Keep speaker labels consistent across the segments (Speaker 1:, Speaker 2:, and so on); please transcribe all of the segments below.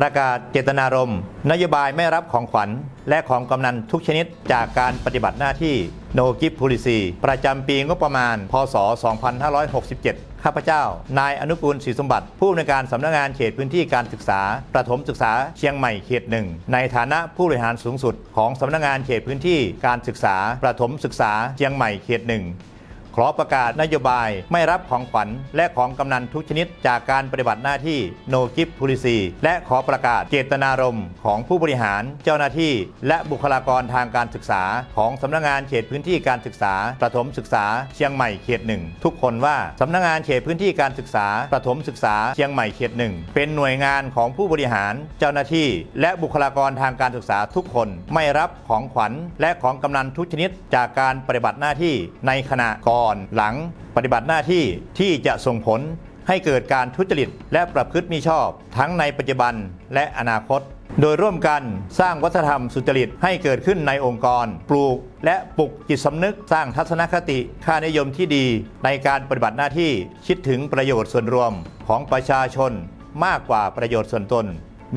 Speaker 1: ประกาศเจตนารมณ์นโยบายไม่รับของขวัญ และของกำนันทุกชนิดจากการปฏิบัติหน้าที่ No Gift Policy ประจำปีงบประมาณ พศ 2567 ข้าพเจ้า นายอนุกูลศรีสมบัติ ผู้อำนวยการสำนักงานเขตพื้นที่การศึกษา ประถมศึกษาเชียงใหม่เขตหนึ่งในฐานะผู้บริหารสูงสุด ของสำนักงานเขตพื้นที่การศึกษา ประถมศึกษาเชียงใหม่เขตหนึ่ง ขอประกาศนโยบายไม่รับของขวัญและของกำนันทุกชนิดจากการปฏิบัติหน้าที่ No Gift Policy และขอประกาศเจตนารมณ์ของผู้บริหารเจ้าหน้าที่ และบุคลากรทางการศึกษา ของสำนักงานเขตพื้นที่การศึกษา ประถมศึกษาเชียงใหม่เขตหนึ่งทุกคนว่าสำนักงานเขตพื้นที่การศึกษา ประถมศึกษาเชียงใหม่เขตหนึ่งเป็นหน่วยงานของผู้บริหารเจ้าหน้าที่ และบุคลากรทางการศึกษาทุกคนไม่รับของขวัญ และของกำนันทุกชนิดจากการปฏิบัติหน้าที่ในขณะก่อนหลังปฏิบัติหน้าที่ที่จะส่งผลให้เกิดการทุจริตและประพฤติมิชอบ ทั้งในปัจจุบันและอนาคต โดยร่วมกันสร้างวัฒนธรรมสุจริตให้เกิดขึ้นในองค์กร ปลูก และปลุกจิตสำนึกสร้างทัศนคติค่านิยมที่ดี ในการปฏิบัติหน้าที่คิดถึงประโยชน์ส่วนรวมของประชาชนมากกว่าประโยชน์ส่วนตน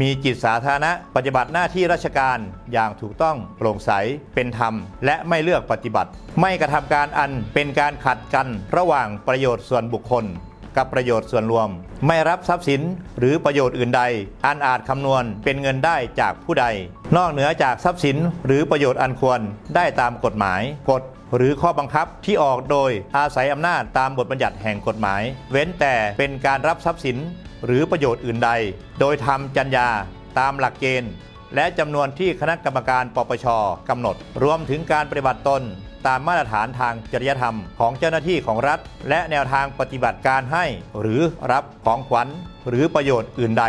Speaker 1: มีจิตสาธารณะ ปฏิบัติหน้าที่ราชการอย่างถูกต้องโปร่งใสเป็นธรรม และไม่เลือกปฏิบัติ ไม่กระทำการอันเป็นการขัดกันระหว่างประโยชน์ส่วนบุคคล กับประโยชน์ส่วนรวม ไม่รับทรัพย์สินหรือประโยชน์อื่นใด อันอาจคำนวณเป็นเงินได้จากผู้ใด นอกเหนือจากทรัพย์สินหรือประโยชน์อันควรได้ตามกฎหมายกฎหรือข้อบังคับที่ออกโดยอาศัยอำนาจตามบทบัญญัติแห่งกฎหมาย เว้นแต่เป็นการรับทรัพย์สิน หรือประโยชน์อื่นใด โดยทำจัญญาตามหลักเกณฑ์ และจำนวนที่คณะกรรมการปปชกำหนด รวมถึงการปฏิบัติตนตามมาตรฐานทางจริยธรรมของเจ้าหน้าที่ของรัฐ และแนวทางปฏิบัติการให้ หรือรับของขวัญ หรือประโยชน์อื่นใด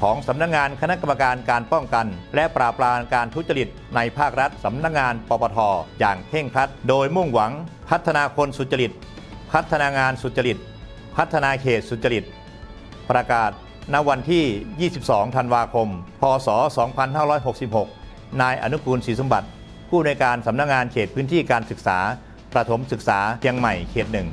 Speaker 1: ของสำนักงานคณะกรรมการการป้องกัน และปราบปรามการทุจริตในภาครัฐสำนักงานปปทอย่างเคร่งครัด โดยมุ่งหวังพัฒนาคนสุจริต พัฒนางานสุจริต พัฒนาเขตสุจริต ประกาศณวันที่ 22 ธันวาคม พศ 2566 นายอนุกูลศรีสมบัติ ผู้ในการสำนักงานเขตพื้นที่การศึกษา ประถมศึกษาเชียงใหม่เขตหนึ่ง